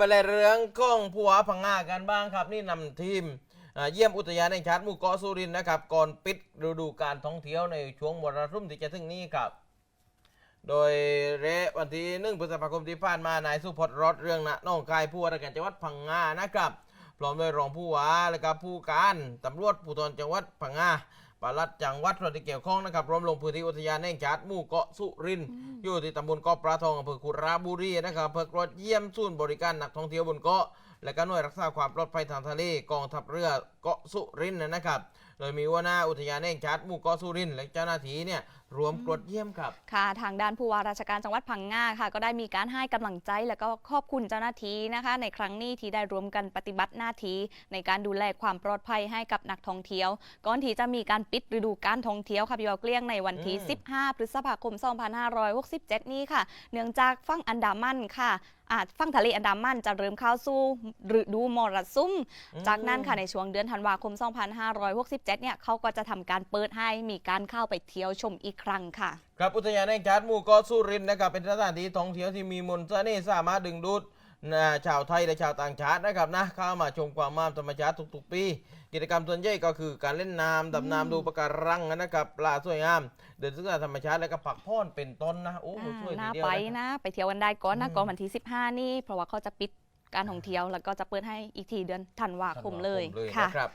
ไปเลยเรื่องของผู้ว่าพังงากันบ้างครับ นี่นำทีมเยี่ยมอุทยานแห่งชาติหมู่เกาะสุรินทร์นะครับ ก่อนปิดฤดูการท่องเที่ยวในช่วงมรสุมที่จะถึงนี้ครับ โดยเรวันที่หนึ่งพฤษภาคมที่ผ่านมานายสุพจน์รอดเรื่องนะน้องกายผู้ว่าราชการจังหวัดพังงานะครับพร้อมด้วยรองผู้ว่าและก็ผู้การตำรวจภูธรจังหวัดพังงา ปลัดจังหวัดส่วนที่เกี่ยวข้องนะครับรวมลงพื้นที่อุทยานแห่งชาติหมู่เกาะสุรินทร์อยู่ที่ตำบลเกาะปลาทองอำเภอคุระบุรีนะครับเพื่อกรดเยี่ยมศูนย์บริการนักท่องเที่ยวบนเกาะและก็หน่วยรักษาความปลอดภัยทางทะเลกองทัพเรือเกาะสุรินทร์นะครับ โดยมีหัวหน้าอุทยานแห่งชาติหมู่เกาะสุรินทร์และเจ้าหน้าที่เนี่ยรวมตรวจเยี่ยมครับ ค่ะทางด้านผู้ว่าราชการจังหวัดพังงาค่ะ ก็ได้มีการให้กำลังใจและก็ขอบคุณเจ้าหน้าที่นะคะ ในครั้งนี้ที่ได้รวมกันปฏิบัติหน้าที่ในการดูแลความปลอดภัยให้กับนักท่องเที่ยว ก่อนที่จะมีการปิดฤดูการท่องเที่ยวค่ะพี่เบาเกลี้ยงในวันที่อืม15 พฤษภาคม 2567 นี้ค่ะ เนื่องจากฝั่งอันดามันค่ะอาจฝั่งทะเลอันดามันจะเริ่มเข้าสู่ฤดูมรสุม จากนั้นค่ะในช่วงเดือนธันวาคม 2567 เนี่ยเขาก็จะทำการเปิดให้มีการเข้าไปเที่ยวชมอีกครั้งค่ะ ครับอุทยานแห่งชาติหมู่เกาะสุรินทร์นะครับเป็นสถานที่ท่องเที่ยวที่มีมนต์เสน่ห์สามารถดึงดูด นะชาวไทยและชาวต่างชาตินะครับนะเข้ามาชมความงามธรรมชาติทุกๆปี กิจกรรมส่วนใหญ่ก็คือการเล่นน้ำดำน้ำดูปะการังนะครับปลาสวยงาม เดินศึกษาธรรมชาติและก็พักผ่อนเป็นต้นนะโอ้โหอ่าสวยทีน่าเดียวไปนะ นะ ไปเที่ยวกันได้ก่อนอืนะมก่อนวันที่ 15 นี่ เพราะว่าเขาจะปิดการท่องเที่ยว แล้วก็จะเปิดให้อีกทีเดือนธันวาคมเลยธันวาค่ะ นะครับ